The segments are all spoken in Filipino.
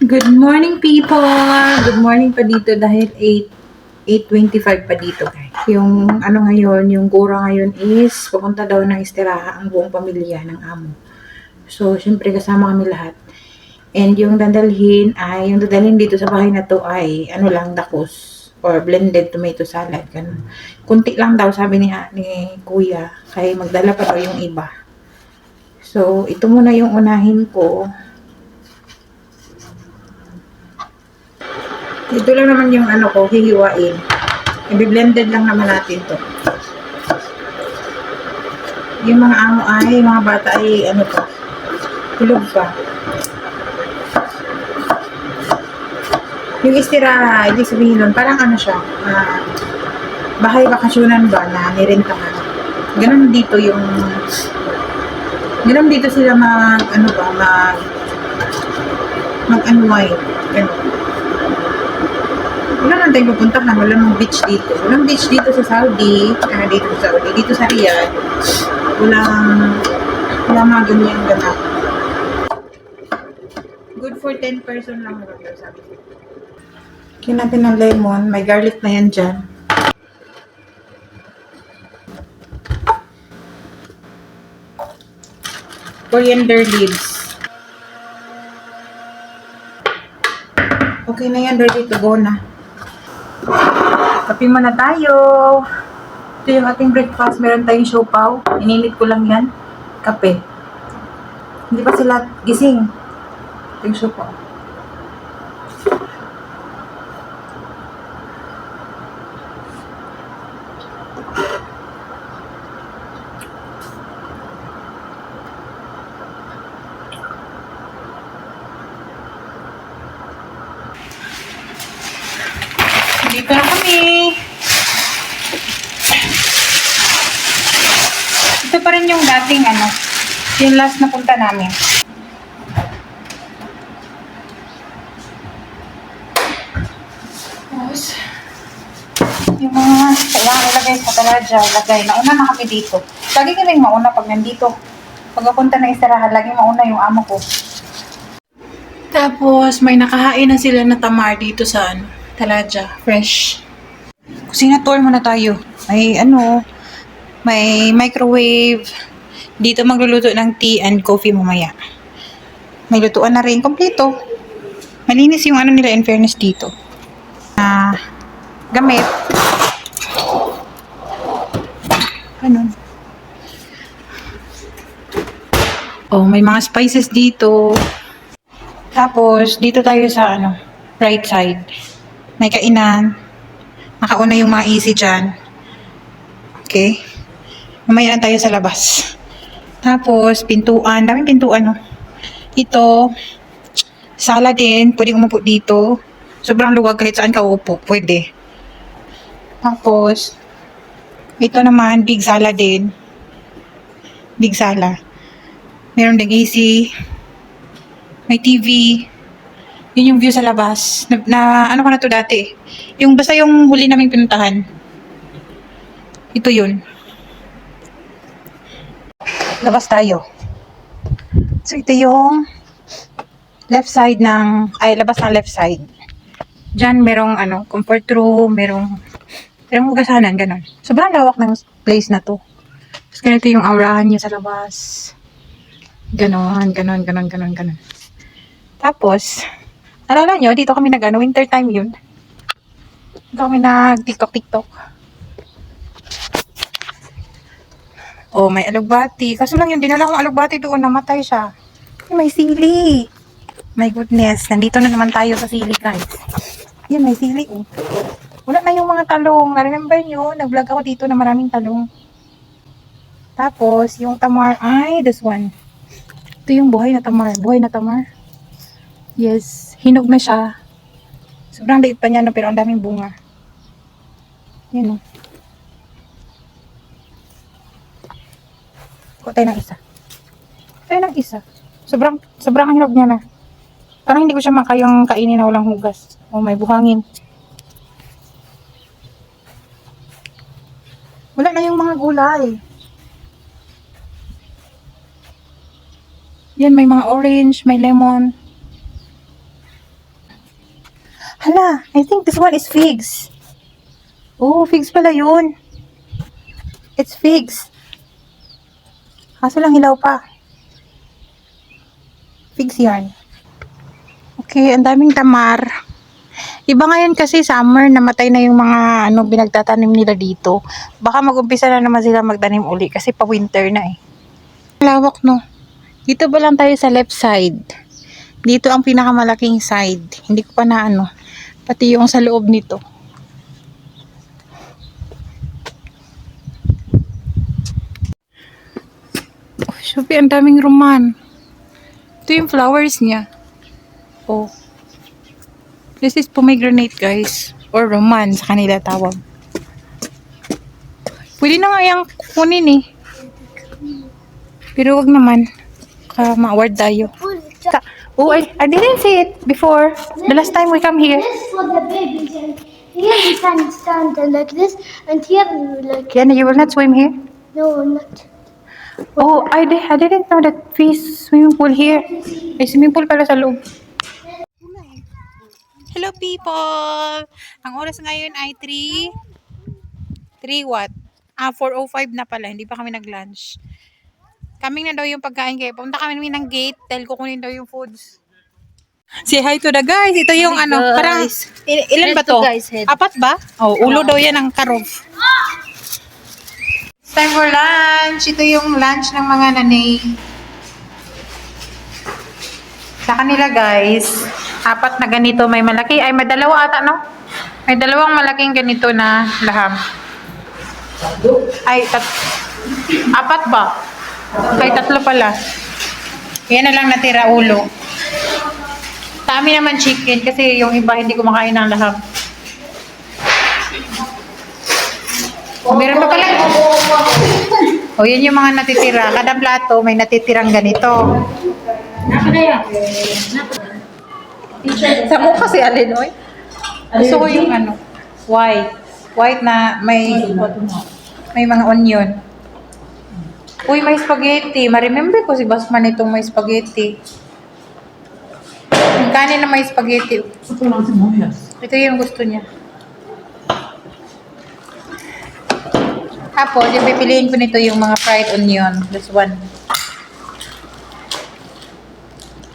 Good morning, people! Good morning pa dito dahil 8, 8.25 pa dito, guys. Yung ano ngayon, yung gura ngayon is pupunta daw ng istiraha ang buong pamilya ng amo. So, syempre kasama kami lahat. And yung dadalhin ay, yung dadalhin dito sa bahay na to ay ano lang, dakos or blended tomato salad. Ganun. Kunti lang daw, sabi ni, ni kuya, kaya magdala pa daw yung iba. So, ito muna yung unahin ko. Ito lang naman yung ano ko, hihiwain. I-blended lang naman natin to. Yung mga amo ay, mga bata ay, ano to, tulog pa. Yung istiraha, ibig sabihin nun, parang ano siya, ah, bahay bakasyonan ba na nirentahan. Ganun dito yung, ganun dito sila mag, ano ba, mag, mag-unwind. Ganun. Wala nang tayong pupuntahan, wala nang beach dito. Walang beach dito sa Saudi, ah, dito sa Saudi, dito sa Riyadh. Walang, wala mga ganyang ganap. Good for 10 person lang daw sabi ko. Kaya natin ng lemon, may garlic na yan dyan. Coriander leaves. Okay na yan, ready to go na. Kape muna tayo. Ito yung ating breakfast. Meron tayong siopaw. Ininit ko lang yan. Kape. Hindi pa sila gising. Ito yung siopaw. Dito na kami. Ito pa rin yung dating ano, yung last na punta namin. Tapos, yung mga kailangan ilagay sa taladya, lagay. Nauna na kami dito. Lagi ka rin mauna pag nandito. Pag napunta ng istirahan, lagi mauna yung amo ko. Tapos, may nakahain na sila na tamar dito sa ano, taladya. Fresh. Kusina tour muna tayo. May ano, may microwave. Dito magluluto ng tea and coffee mamaya. May lutuan na rin. Kompleto. Malinis yung ano nila in fairness dito. Ah, gamit. Ganun. Oh, may mga spices dito. Tapos, dito tayo sa ano, right side. May kainan. Nakauna yung mga easy dyan. Okay? Mamaya na tayo sa labas. Tapos, pintuan. Daming pintuan, no? Ito, sala din. Pwede umupo dito. Sobrang luwag kahit saan ka upo. Pwede. Tapos, ito naman, big sala din. Big sala. Meron ding AC. May TV. Yun yung view sa labas. Na, na ano ka na to dati? Yung basta yung huli naming pinuntahan. Ito yun. Labas tayo. So ito yung left side ng, ay labas ng left side. Diyan merong ano, comfort room, merong, merong hugasanan, ganun. Sobrang lawak ng place na to. Tapos ganito yung aurahan niya sa labas. Ganon, ganon, ganon, ganon, ganon. Tapos, alala nyo, dito kami nag ano, winter time yun. Dito kami nag TikTok, TikTok. Oh, may alugbati. Kaso lang yung dinala kong alugbati doon, namatay siya. Ay, May sili. My goodness, nandito na naman tayo sa sili, guys. Yan, may sili, oh. Wala na yung mga talong. Na-remember nyo, nag-vlog ako dito na maraming talong. Tapos, yung tamar, ay, this one. Ito yung buhay na tamar. Buhay na tamar. Yes, hinog na siya. Sobrang liit pa niya, no, pero ang daming bunga. Yan, oh. Kuha tayo ng isa. Tayo ng isa. Sobrang, sobrang hinog niya na. Parang hindi ko siya makayang kainin na walang hugas. O may buhangin. Wala na yung mga gulay. Yan, may mga orange, may lemon. Hala, I think this one is figs. Oh, figs pala yun. It's figs. Kaso lang hilaw pa. Figs yan. Okay, ang daming tamar. Iba ngayon kasi summer, namatay na yung mga ano, binagtatanim nila dito. Baka mag-umpisa na naman sila magtanim uli kasi pa winter na eh. Lawak no. Dito ba lang tayo sa left side? Dito ang pinakamalaking side. Hindi ko pa na ano. Pati yung sa loob nito. Shopee, ang daming roman. Ito yung flowers niya. Oh. This is pomegranate, guys. Or roman sa kanila tawag. Pwede na nga yung kunin eh. Pero wag naman. Ka ma-award tayo. Ka oh, I, I didn't see it before. The last time we come here. This is for the babies, and here you can stand like this, and here you like Kiana, you will not swim here? no, not. Oh, I, di- I didn't know that we swimming pool here. May swimming pool pala sa loob. Hello people! Ang oras ngayon ay 3... 3 what? Ah, 4.05 na pala. Hindi pa kami nag-lunch. Kaming na daw yung pagkain kaya punta kami ng gate dahil kukunin daw yung foods. Say hi to the guys. Ito yung Hi, ano, guys. parang il- ilan ba to. Apat ba? Oh, ulo daw yan ng karov. It's time for lunch. Ito yung lunch ng mga nanay. Sa kanila guys, apat na ganito. May malaki. Ay, may dalawa ata, no? May dalawang malaking ganito na laham. Ay, tat apat ba? Ay, tatlo pala. Yan na lang natira ulo. Sa amin naman chicken kasi yung iba hindi kumakain ng laham. O, meron pa pala. O, yan yung mga natitira. Kada plato may natitirang ganito. Sa mukha si Alin, oy. Gusto ko yung ano, white. White na may may mga onion. Uy, may spaghetti. Ma-remember ko si Basman itong may spaghetti. Yung kanin na may spaghetti. Ito yung gusto niya. Tapos, yung pipiliin ko nito yung mga fried onion. This one.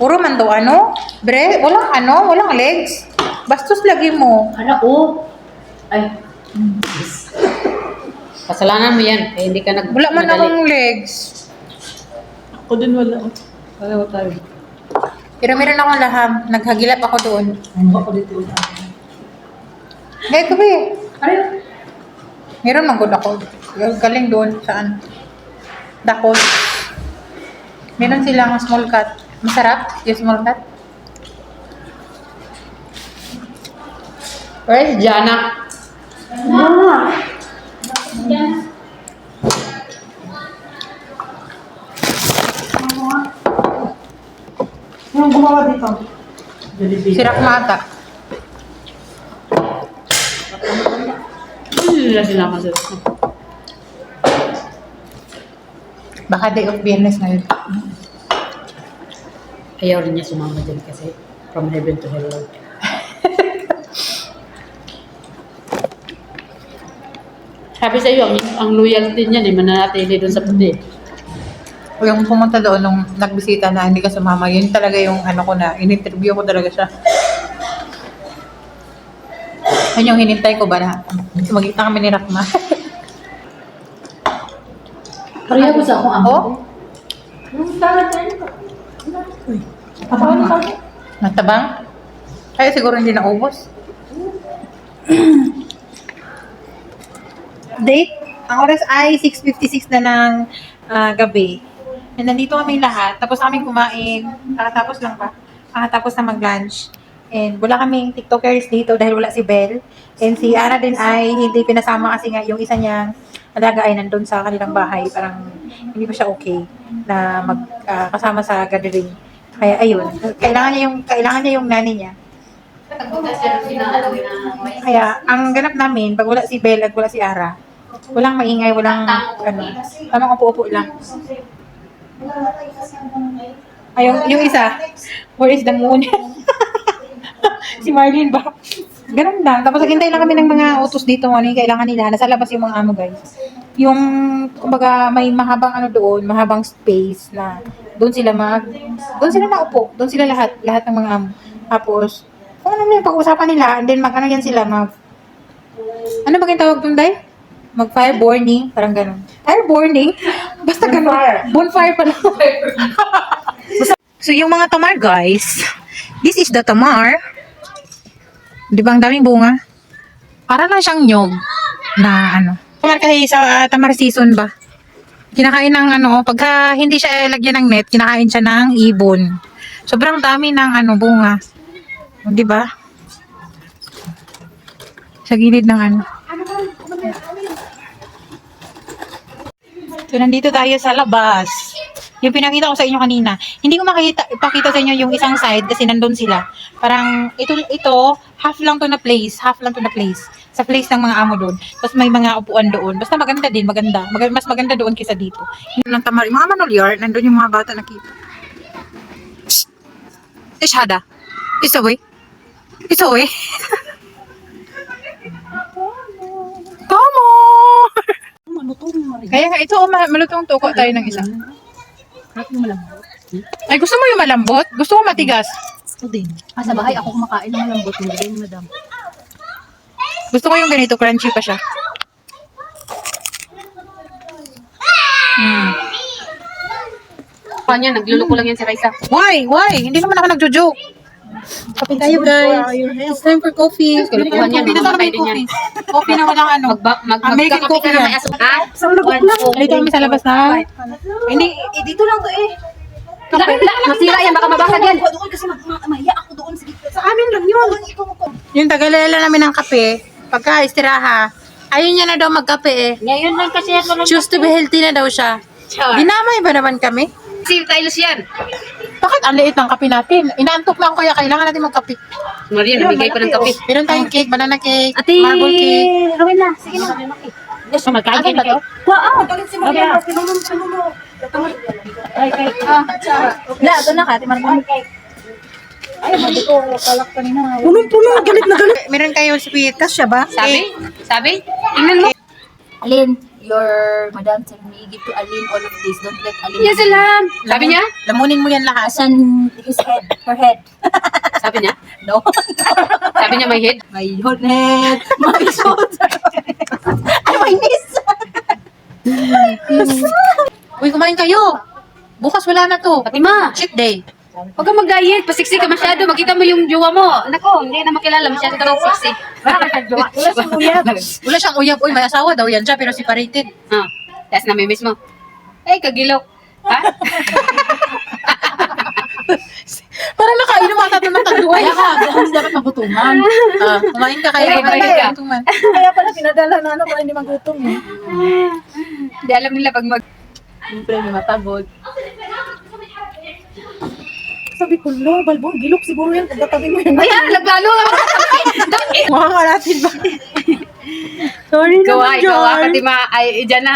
Puro man daw ano? Bre, walang ano, walang legs. Bastos lagi mo. Ano, oh. Ay. Kasalanan mo yan. Eh, hindi ka nag Wala man madali. akong legs. Ako din wala. Wala ko tayo. Pero meron akong laham. Naghagilap ako doon. Ano ako dito? Ba eh. Ano? Meron man good ako. Galing doon. Saan? Dakos. Meron silang small cut. Masarap yung small cut. Where is Jana? Yung gumawa dito? Sirap mata. Hindi nila sinama sila. Baka day of biyernes ngayon. Ayaw rin niya sumama dyan kasi from heaven to hell. Sabi sa iyo, ang, ang loyalty niyan eh, mananatili doon sa puti. Yung pumunta doon nung nagbisita na hindi ka sumama, yun talaga yung ano ko na, in-interview ko talaga siya. Yun yung hinintay ko ba na magkita kami ni Rakma. Kaya ko sa akong amo. oh, natabang? Kaya siguro hindi naubos. Date? Ang oras ay 6.56 na ng ah, gabi. And nandito kami lahat. Tapos kami kumain. Kakatapos lang pa. Kakatapos na mag-lunch. And wala kaming TikTokers dito dahil wala si Belle. And si Ana din ay hindi pinasama kasi nga yung isa niyang alaga ay nandun sa kanilang bahay. Parang hindi pa siya okay na mag ah, kasama sa gathering. Kaya ayun, kailangan niya yung kailangan niya yung nani niya. Kaya ang ganap namin pag wala si Belle at wala si Ara, walang maingay, walang ano, tamang upo-upo lang. Ay, yung, yung isa, where is the moon? si Marlene ba? Ganun lang. Tapos naghintay lang kami ng mga utos dito. Ano yung kailangan nila. Nasa labas yung mga amo guys. Yung, kumbaga, may mahabang ano doon, mahabang space na doon sila mag, doon sila naupo. Doon sila lahat, lahat ng mga amo. Tapos, kung ano yung pag-uusapan nila, and then mag ano yan sila, mag, ano ba yung tawag doon, Day? Mag fire burning, parang ganun. Fire burning? Basta ganun. Bonfire pala. so, yung mga tamar, guys, this is the tamar. Di ba ang daming bunga? Para lang siyang nyog na ano. Tamar kasi sa uh, tamar season ba? Kinakain ng ano, pagka hindi siya lagyan ng net, kinakain siya ng ibon. Sobrang dami ng ano, bunga. Di ba? Sa gilid ng ano. So, nandito tayo sa labas. Yung pinakita ko sa inyo kanina. Hindi ko makita, ipakita sa inyo yung isang side kasi nandun sila. Parang, ito, ito, half lang to na place. Half lang to na place. Sa place ng mga amo doon. Tapos may mga upuan doon. Basta maganda din, maganda. Mag- mas maganda doon kaysa dito. Yung lang tamar. Yung mga manolyar, nandun yung mga bata nakita. Ishada. Isa way. Isa way. Tama! Kaya nga, ito, oh, ma- malutong tuko tayo ng isa. Ay, gusto mo yung malambot? Gusto mo matigas? Ako din. Ah, sa bahay ako kumakain ng malambot. Hindi din, madam. Gusto ko yung ganito, crunchy pa siya. Hmm. Kanya, nagluluko lang yan si Raisa. Why? Why? Hindi naman ako nagjo-joke. Kape tayo, guys. It's time for coffee. Kulukuhan yan, Dito yan. coffee. Coffee na walang ano. Magba, mag, American coffee na may aso. Ha? Dito kami sa labas na. Hindi, eh, dito lang to eh. Masira yan, baka mabasag yan. Doon kasi mag mahiya ako doon. Sa amin lang yun. Yung tagalala namin ng kape, pagka istiraha, ayun niya na daw magkape eh. Ngayon lang kasi yan, walang Choose to be healthy na daw siya. Dinamay ba naman kami? Si Tylos yan. Bakit ang liit ng kape natin? Inaantok lang kaya kailangan natin magkape. Maria, nabigay pa ng kape. Meron tayong cake, banana cake, Ate, marble cake. Rowin na. Sige na. Yes, magkain kayo na to. Wow! Galit si Maria. Ay, kay. Ah, La, ito na ka. Timarmon. Ay, mali ko. Kalak kanina. Punong-puno. Galit na galit. Meron kayo sweet. Kasya ba? Sabi? Sabi? Tingnan mo. Alin, your madam tell me, give to Alin all of this. Don't let Alin. Yes, lang. Sabi niya? Lamunin mo yan lahat. Asan his head? Her head. Sabi niya? No. Sabi niya may head? My head. My shoulder. Ay, my knees. Uy, kumain kayo. Bukas wala na to. Fatima, Cheat day. Huwag kang mag-diet. Pasiksi ka masyado. Makita mo yung jowa mo. Nako, hindi na makilala. Masyado ka siksi. Wala siyang uyab. Wala siyang uyab. Uy, may asawa daw yan siya, pero separated. Ah, tapos namimiss mo. Ay, kagilok. Ha? Parang nakainom ata ito ng taluay. Kaya ka, hindi dapat magutuman. Ah, kumain ka kaya. Ay, Kumain balik ka. Tuman. Kaya pala pinadala na ano para hindi magutom eh. Hindi alam nila pag mag... Siyempre, may matagod. Sabi ko, lo, balbon, gilok siguro yan. Pagkatabi mo yan. Ayan, naglalo. Nga natin ba? Sorry Gawa, naman, ikaw ah, Jar. Fatima. Ay, dyan na.